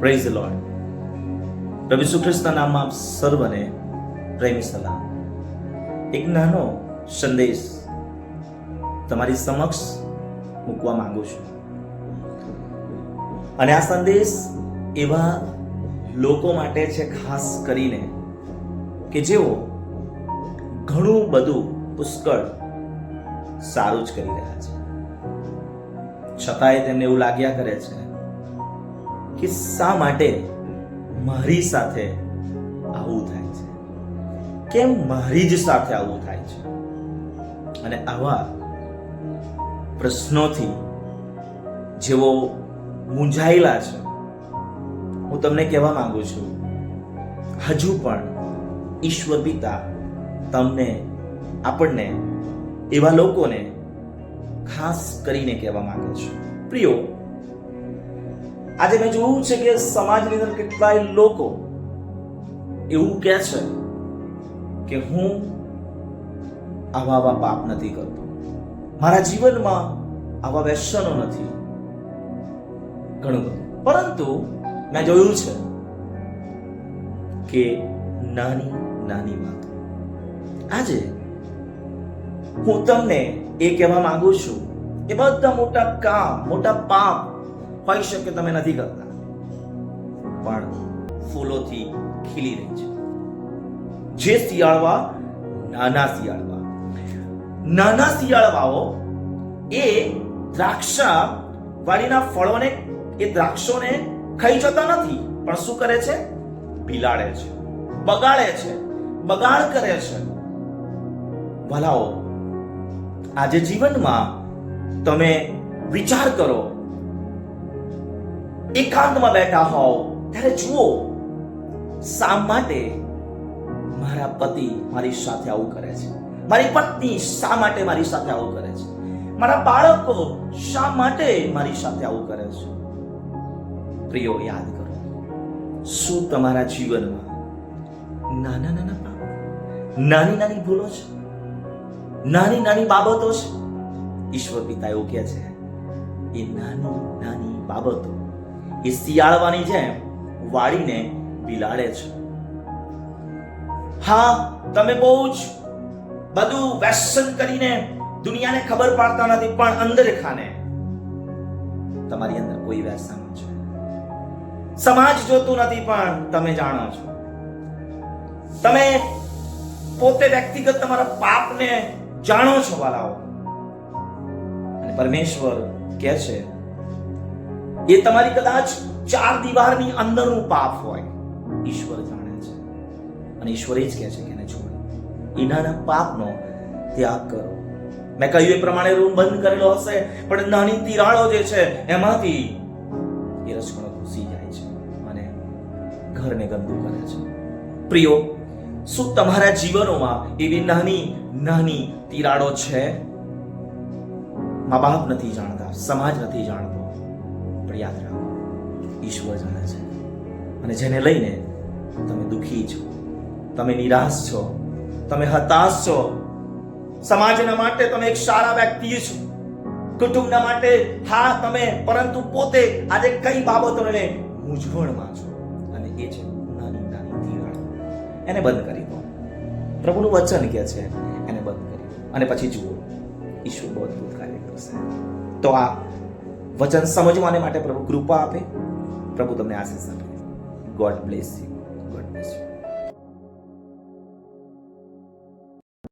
Praise lord પ્રભુ ઈસુ ખ્રિસ્તના નામમાં આપ સર્વને પ્રેમી સલામ. એક નાનો સંદેશ તમારી સમક્ષ મૂકવા માંગુ છું. અને આ સંદેશ એવા લોકો માટે છે ખાસ કરીને કે જેઓ ઘણું બધું પુષ્કળ સારું જ કરી રહ્યા છે. છતાંય તેમને એવું લાગ્યા કરે છે કે શા માટે મારી સાથે આવું થાય છે? કેમ મારી જ સાથે આવું થાય છે? અને આવા પ્રશ્નોથી જેઓ મૂંઝાયેલા છે, હું તમને કહેવા માંગુ છું, હજુ પણ ઈશ્વર પિતા તમને, આપણને, એવા લોકોને ખાસ કરીને કહેવા માંગે છે. પ્રિયો આજે મેં જોયું છે કે સમાજની અંદર કેટલાય લોકો એવું કહે છે કે હું આવા આવા પાપ નથી કરતો. મારા જીવનમાં આવા વ્યસનો નથી. ઘણું બધું. પરંતુ મેં જોયું છે કે નાની નાની વાત. આજે હું તમને એ કહેવા માંગુ છું કે બધા મોટા કામ, મોટા પાપ હોઈ શકે તમે નથી કરતા. પણ ફૂલોથી ખીલી રહી છે. જે શિયાળવા, નાના શિયાળવા. નાના શિયાળવાઓ એ દ્રાક્ષા વાડીના ફળોને, એ દ્રાક્ષોને ખાઈ જતા નથી, પણ શું કરે છે? ભીલાડે છે, બગાડે છે, બગાડ કરે છે. ભલાઓ, આજે જીવનમાં તમે વિચાર કરો એકાંતમાં બેઠા હોવ, ત્યારે જુઓ શા માટે મારા પતિ મારી સાથે આવું કરે છે. મારી પત્ની શા માટે મારી સાથે આવું કરે છે? મારા બાળકો શા માટે મારી સાથે આવું કરે છે? પ્રિયો, યાદ કરો, શું તમારા જીવનમાં નાના નાના પાપ, નાની નાની ભૂલો છે? નાની નાની બાબતો છે? ઈશ્વર પિતા એવું કહે છે, એ નાની નાની બાબતો એ શિયાળવાની જેમ વાળીને બિલાડે છે. હા, તમે બહુ જ બધું વ્યસન કરીને દુનિયાને ખબર પાડતા નથી, પણ અંદર ખાને તમારી અંદર કોઈ વ્યસન છે. સમાજ જોતું નથી, પણ તમે જાણો છો. તમે પોતે વ્યક્તિગત તમારા પાપને જાણો છો, વાલાઓ. અને પરમેશ્વર કહે છે એ તમારી કદાચ ચાર દીવારની અંદરનું પાપ હોય. ઈશ્વર જાણે છે. અને ઈશ્વર જ કહે છે કે એને છોડો. એ પાપનો ત્યાગ કરો. મેં કહ્યું એ પ્રમાણે રૂમ બંધ કરેલો હશે, પણ નાની તિરાડો જે છે, એમાંથી એ રસકણો ઘૂસી જાય છે અને ઘરને ગંદુ કરે છે. પ્રિયો, શું તમારા જીવનોમાં એવી નાની નાની તિરાડો છે? મા બાપ નથી જાણતા, સમાજ નથી જાણતો. પણ યાદ રાખો. ઈશ્વર જાણે છે. અને જેને લઈને તમે દુઃખી છો, તમે નિરાશ છો, તમે હતાશ છો, સમાજના માટે તમે એક સારા વ્યક્તિ છો, કુટુંબના માટે હા તમે, પરંતુ પોતે આજે કઈ બાબતોને મૂંઝવણમાં છો? અને એ છે નાની નાની તિરાડ. એને બંધ કરી દો. પ્રભુનું વચન કે છે, એને બંધ કરી દો. અને પછી જુઓ, ઈશ્વર બહુ અદભુત કાર્ય કરશે. તો આ વચન સમજવાને માટે પ્રભુ કૃપા આપે. પ્રભુ તમને આશીષ આપે. God bless you God bless you